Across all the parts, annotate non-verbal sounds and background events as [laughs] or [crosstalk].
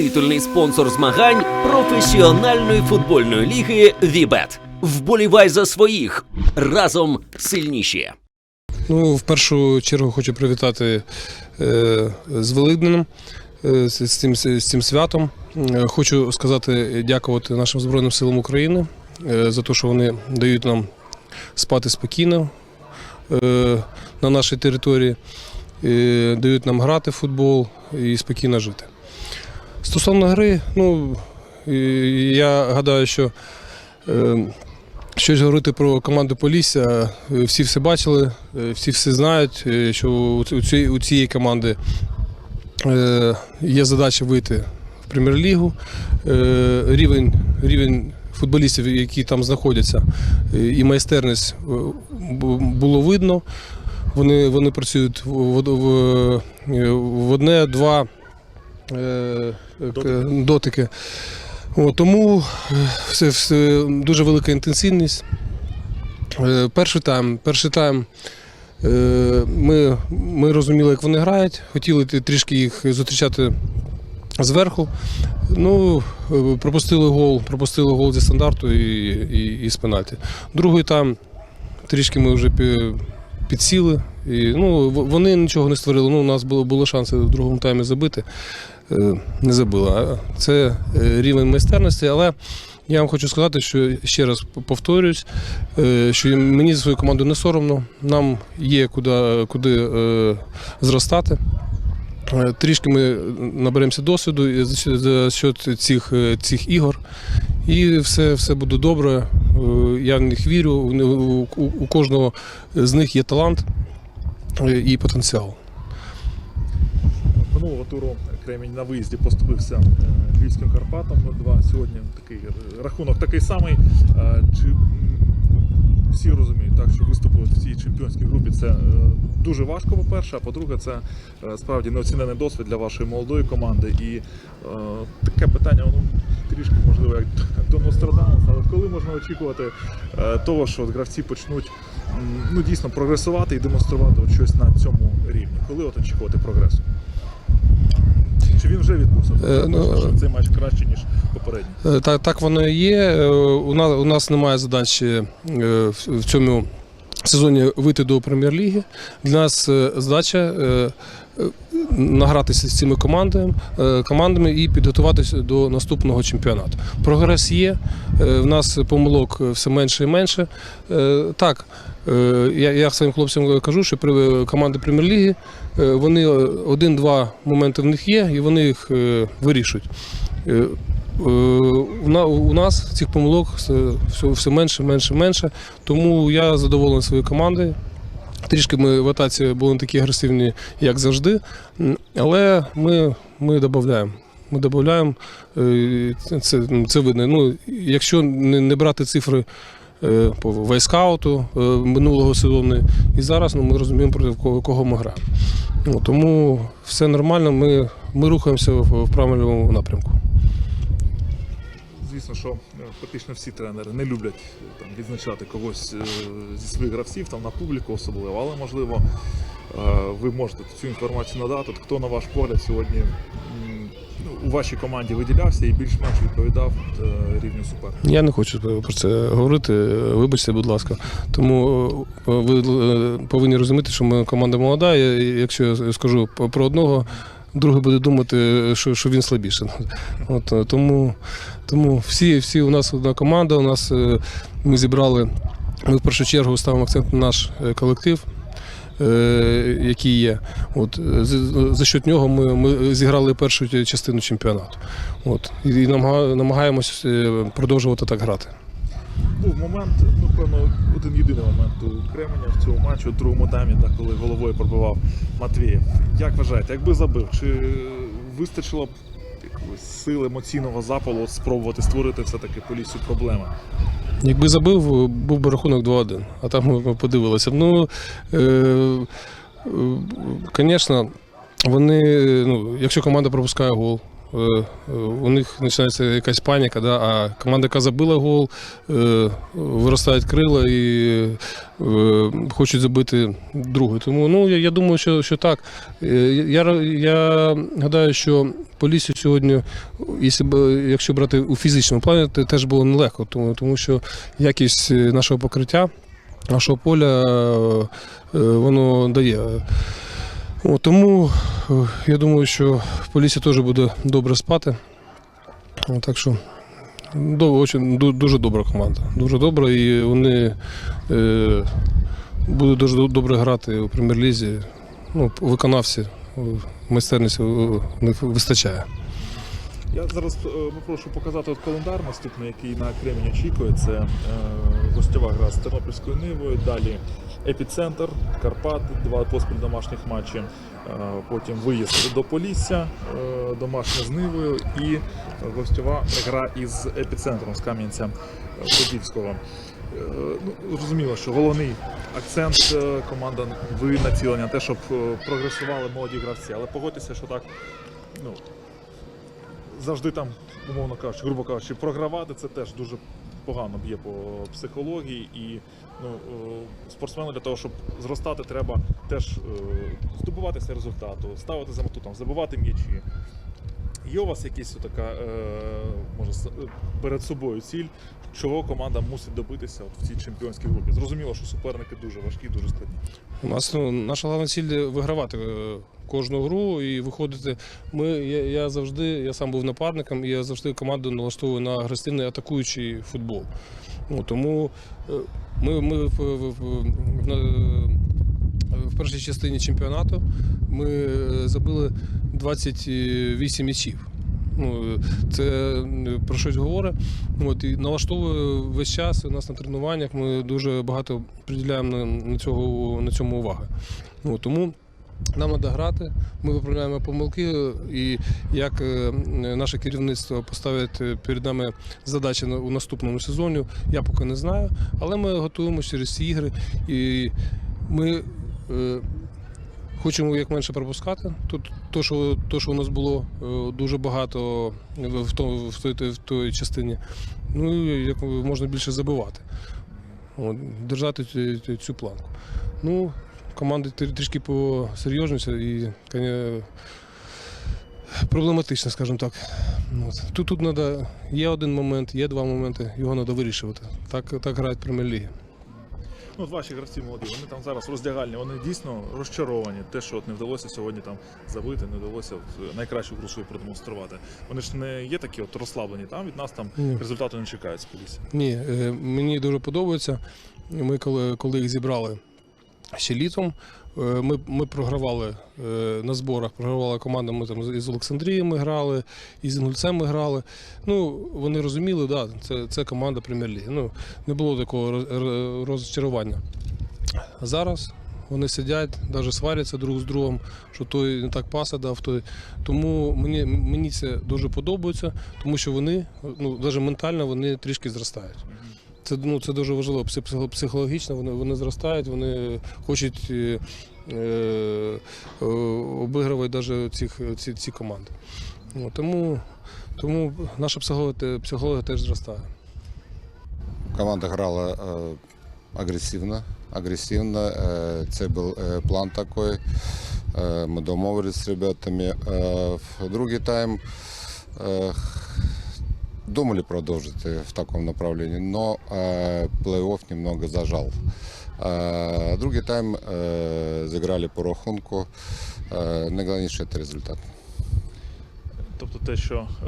титульний спонсор змагань професіональної футбольної ліги Вібет. Вболівай за своїх разом сильніші. Ну, в першу чергу хочу привітати е, з Великденем, е, з, цим, з цим святом. Е, Хочу сказати дякувати нашим Збройним силам України е, за те, що вони дають нам спати спокійно е, на нашій території, е, дають нам грати в футбол і спокійно жити. Стосовно гри, ну, я гадаю, що е, Щось говорити про команду Полісся. е, Всі все бачили, е, всі все знають, що у ці- у цієї, команди є задача вийти в прем'єр-лігу. Рівень, рівень футболістів, які там знаходяться, і майстерність було видно. Вони, вони працюють в, в, в, в одне-два е, к- дотики. О, тому е, все, все, дуже велика інтенсивність. Е, Перший тайм, перший тайм е, ми, ми розуміли, як вони грають, хотіли трішки їх зустрічати зверху. Ну, е, пропустили гол, пропустили гол зі стандарту і, і, і з пенальті. Другий тайм трішки ми вже підсіли. І, ну, вони нічого не створили. Ну, у нас було, було шанси в другому таймі забити. Е, Не забили. А Це е, рівень майстерності, але я вам хочу сказати, що ще раз повторюсь, е, що мені за свою команду не соромно. Нам є куди, куди зростати. Трішки ми наберемося досвіду за счет- цих, цих ігор. І все, все буде добре. Е, Я в них вірю. У, кожного з них є талант е, і потенціал. Минулого туру Кремінь на виїзді поступився е, Львівським Карпатом 2 Сьогодні такий рахунок такий самий. Чи всі розуміють, так, що виступити в цій чемпіонській групі це дуже важко, по-перше, а по-друге, це справді неоцінений досвід для вашої молодої команди. І таке питання, воно трішки можливо як до Нострадамуса, але коли можна очікувати е, того, що гравці почнуть ну, дійсно прогресувати і демонструвати от щось на цьому рівні? Коли от очікувати прогресу? Чи він вже відбувся? Е, ну, що цей матч краще, ніж попередній. Е, Так, так воно і є. Е, У нас, у нас немає задачі е, в цьому сезоні вийти до прем'єр-ліги. Для нас е, задача е, е, награтися з цими командами, е, командами і підготуватися до наступного чемпіонату. Прогрес є, е, в нас помилок все менше і менше. Е, Так, я, я своїм хлопцям кажу, що команди прем'єр-ліги вони один-два моменти в них є, і вони їх вирішують. У нас цих помилок все менше, менше, менше. Тому я задоволений своєю командою. Трішки ми в атаці були такі агресивні, як завжди. Але ми, ми додаємо. Ми додаємо, е, це, це видно. Ну, якщо не, не брати цифри е, по вайскауту е, минулого сезону і зараз, ну, ми розуміємо, проти кого, кого ми граємо. Ну, тому все нормально, ми, ми рухаємося в правильному напрямку. Звісно, що е, фактично всі тренери не люблять е, там, відзначати когось е, зі своїх гравців там, на публіку особливо, але можливо е, ви можете цю інформацію надати. Хто, на ваш погляд, сьогодні ну, у вашій команді виділявся і більш-менш відповідав е, рівню суперника? Я не хочу про це говорити. Вибачте, будь ласка. Тому е, ви е, повинні розуміти, що ми команда молода. Якщо я скажу про одного, другий буде думати, що, що він слабіше. От е, тому, тому всі, всі у нас одна команда. У нас е, ми зібрали. Ми в першу чергу ставимо акцент на наш е, колектив. Який є, от за счет нього ми, ми зіграли першу частину чемпіонату. От і намага- намагаємось е, продовжувати так грати. Був момент, ну певно, один єдиний момент у Кременя в цьому матчі, у другому таймі, да, коли головою пробивав Матвієв. Як вважаєте, якби забив, чи вистачило б якогось сил емоційного запалу спробувати створити все-таки полісю проблеми? Якби забив, був би рахунок 2-1, а там ми подивилися. Ну, звісно, вони, ну, якщо команда пропускає гол, е, е, у них починається якась паніка, да, а команда, яка забила гол, е, виростають крила і е, хочуть забити другий. Тому ну, я, я думаю, що, що так. Е, Я, я гадаю, що Полісся сьогодні, якщо, брати у фізичному плані, то теж було нелегко, тому, тому що якість е, нашого покриття, нашого поля, е, е, воно дає. О, тому е, я думаю, що в Полісся теж буде добре спати. О, Так що до, очень, дуже добра команда. Дуже добра, і вони е, будуть дуже добре грати у прем'єр-лізі. Ну, виконавці, е, майстерність е, у них вистачає. Я зараз попрошу показати от календар наступний, який на Кремінь очікує. Це е, гостьова гра з Тернопільською Нивою, далі епіцентр, Карпат, два поспіль домашніх матчі. Е, потім виїзд до Полісся, е, домашня з Нивою і гостьова гра із епіцентром з Кам'янця Подільського. Е, Ну, зрозуміло, що головний акцент команда ви націлення, те, щоб прогресували молоді гравці. Але погодьтеся, що так ну, завжди там, умовно кажучи, грубо кажучи, програвати це теж дуже погано б'є по психології. І ну, е, спортсмену для того, щоб зростати, треба теж е, здобуватися результату, ставити за мету, там, забивати м'ячі. Є у вас якась така, е, може, перед собою ціль, чого команда мусить добитися от в цій чемпіонській групі? Зрозуміло, що суперники дуже важкі, дуже складні. У нас ну, наша головна ціль вигравати кожну гру і виходити. Ми, я, я завжди, я сам був нападником, і я завжди команду налаштовую на агресивний атакуючий футбол. Ну, тому е, ми, ми в, в, в, в, першій частині чемпіонату ми е, забили 28 м'ячів. Ну, це е, про щось говорить. От, і налаштовую весь час у нас на тренуваннях. Ми дуже багато приділяємо на, на, цього, на цьому уваги. Ну, тому нам треба грати, ми виправляємо помилки, і як е, наше керівництво поставить перед нами задачі у наступному сезоні, я поки не знаю. Але ми готуємося через ці ігри. І ми е, хочемо як менше пропускати. Тут то, що, то, що у нас було е, дуже багато в, в, то- в, той, в той частині, ну як можна більше забивати. От, держати цю планку. Ну, команди трі- трішки посерйозніші і проблематично, скажімо так. От. Тут, тут надо, є один момент, є два моменти, його треба вирішувати. Так, так грають прем'єр-ліги. Ну, от ваші гравці молоді, вони там зараз роздягальні, вони дійсно розчаровані. Те, що от не вдалося сьогодні там забити, не вдалося найкращу гру свою продемонструвати. Вони ж не є такі от розслаблені там, від нас там Ні. результату не чекають з Полісся. Ні, е, мені дуже подобається. Ми коли, коли їх зібрали ще літом, е, ми, ми програвали е, на зборах, програвали команда, ми там із Олександрії ми грали, із Інгульцем ми грали. Ну, вони розуміли, да, це, це команда прем'єр-ліги. Ну, не було такого роз- роз- розчарування. Зараз вони сидять, навіть сваряться друг з другом, що той не так паса дав, той. Тому мені, мені це дуже подобається, тому що вони, ну, навіть ментально вони трішки зростають. Це, ну, це дуже важливо. Психологічно вони, вони зростають, вони хочуть е, е, е, обігрувати навіть цих, ці, ці команди. Ну, тому, тому наша психологія, психологія теж зростає. Команда грала е, агресивно. агресивно. Е, це був е, план такий. Ми домовились з ребятами. В другий тайм думали продовжити в такому направлении, но э, плей-офф немного зажал. Э, другий тайм э, зіграли по рахунку. Э, найголовніше це результат. Тобто те, що е,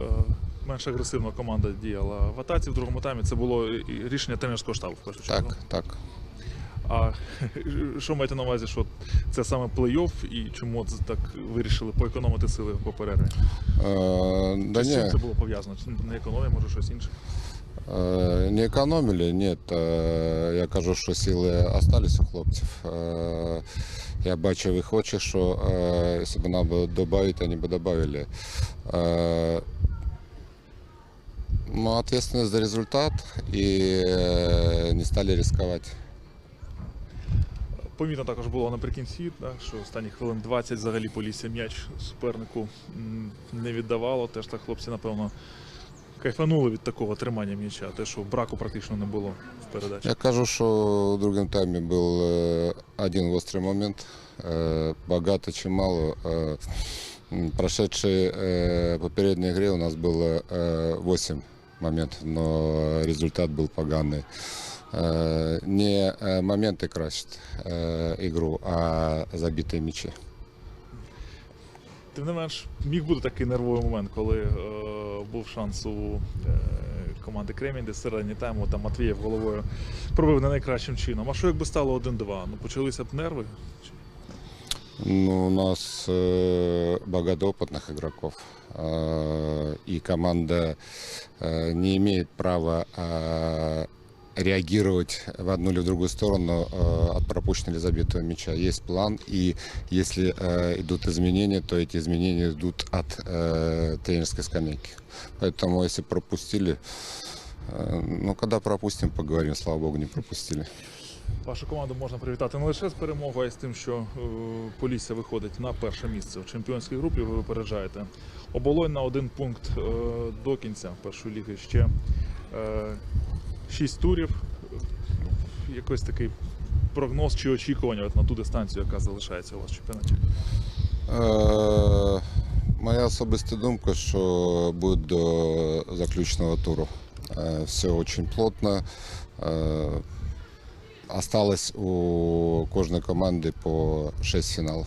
менш агресивно команда діяла в атаці в другому таймі, це було і рішення тренерського штабу в першу чергу. Так, так. А [laughs] що маєте на увазі, що це саме плей-офф і чому от так вирішили поекономити сили по перерві? Е, да Чи з чим це було пов'язано? Не економія, може щось інше? Е, Не економили, ні. Я кажу, що сили остались у хлопців. Е, Я бачив їх очі, що якщо б нам було додати, вони б додали. Ну, ответственность за результат и э, не стали рисковать помітно також було наприкінці, так, що останні хвилин 20 взагалі Полісся м'яч супернику м, не віддавало. Теж так хлопці, напевно, кайфанули від такого тримання м'яча, те, що браку практично не було в передачі. Я кажу, що у другому таймі був е, один гострий момент. Е, Багато чи мало. Е, м, Прошедшей е, попередней игре у нас было э, 8 моментов, но результат был поганый. Э, Не э, моменты красят э, игру, а забитые мячи. Тим не менш, міг бути такий нервовий момент, коли е, був шанс у е, команди Кремінь, де середній тайму там Матвієв головою пробив не найкращим чином. А що якби стало 1-2? Ну почалися б нерви? Чи- Ну, у нас э, багато опытных игроков, э, и команда э, не имеет права э, реагировать в одну или в другую сторону э, от пропущенного или забитого мяча. Есть план, и если э, идут изменения, то эти изменения идут от э, тренерской скамейки. Поэтому, если пропустили, э, ну, когда пропустим, поговорим, слава богу, не пропустили. Вашу команду можна привітати не лише з перемогою, а й з тим, що е, Полісся виходить на перше місце в чемпіонській групі. Ви випереджаєте. Оболонь на один пункт е, до кінця першої ліги. Ще е, шість турів. Якийсь такий прогноз чи очікування на ту дистанцію, яка залишається у вас в чемпіонаті. Е, Моя особиста думка, що буде до заключного туру. Е, Все очень плотно. Е, Осталось у кожної команди по 6 фіналів.